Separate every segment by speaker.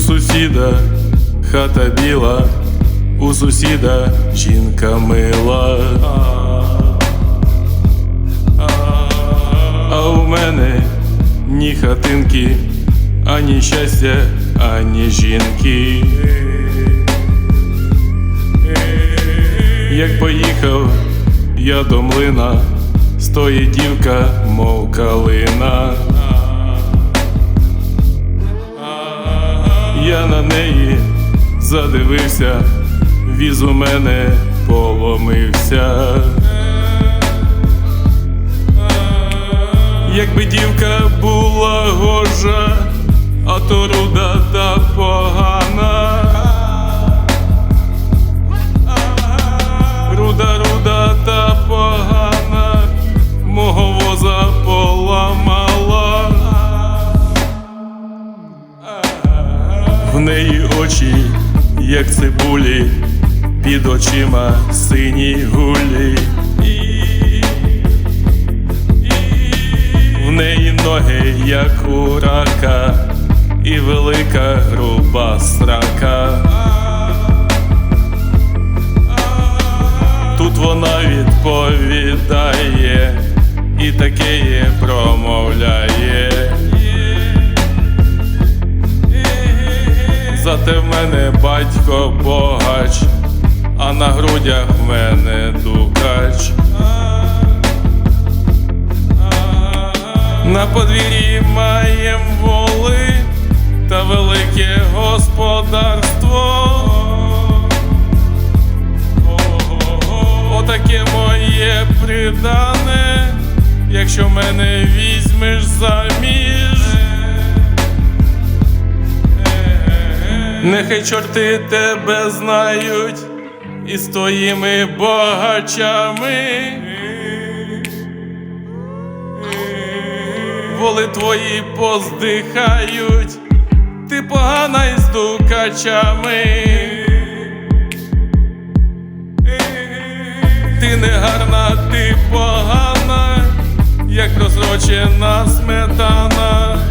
Speaker 1: сусіда хата біла, у сусіда жінка мила. А у мене ні хатинки, ані щастя, ані жінки. Як поїхав я до млина, стоїть дівка, мов калина. Я на неї задивився, віз у мене поломився. Якби дівка була гожа, а то руда та погана. В неї очі, як цибулі, під очима сині гулі. В неї ноги, як у рака, і велика груба срака. Тут вона відповідає і таке промовляє. Зате в мене батько богач, а на грудях в мене дукач. На подвір'ї маєм воли та велике господарство. Отаке моє придане, якщо мене візьмеш заміж. Нехай чорти тебе знають із твоїми багачами. Воли твої поздихають, ти погана із дукачами. Ти не гарна, ти погана, як розрочена сметана.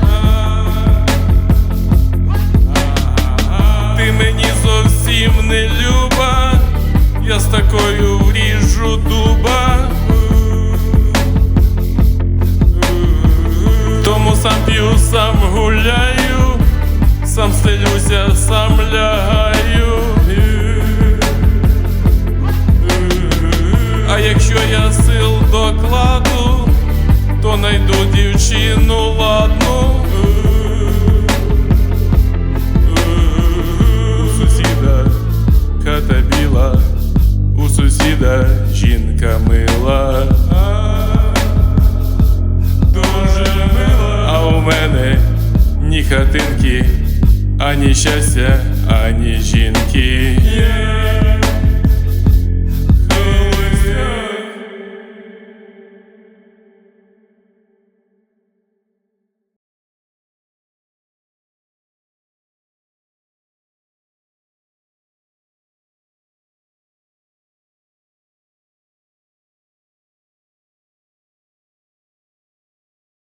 Speaker 1: Сам гуляю, сам стелюся, сам лягаю. А якщо я сил докладу, то найду дівчину ладну. У сусіда хата у сусіда жінка мила. Хатинки, ані щастя, ані жінки.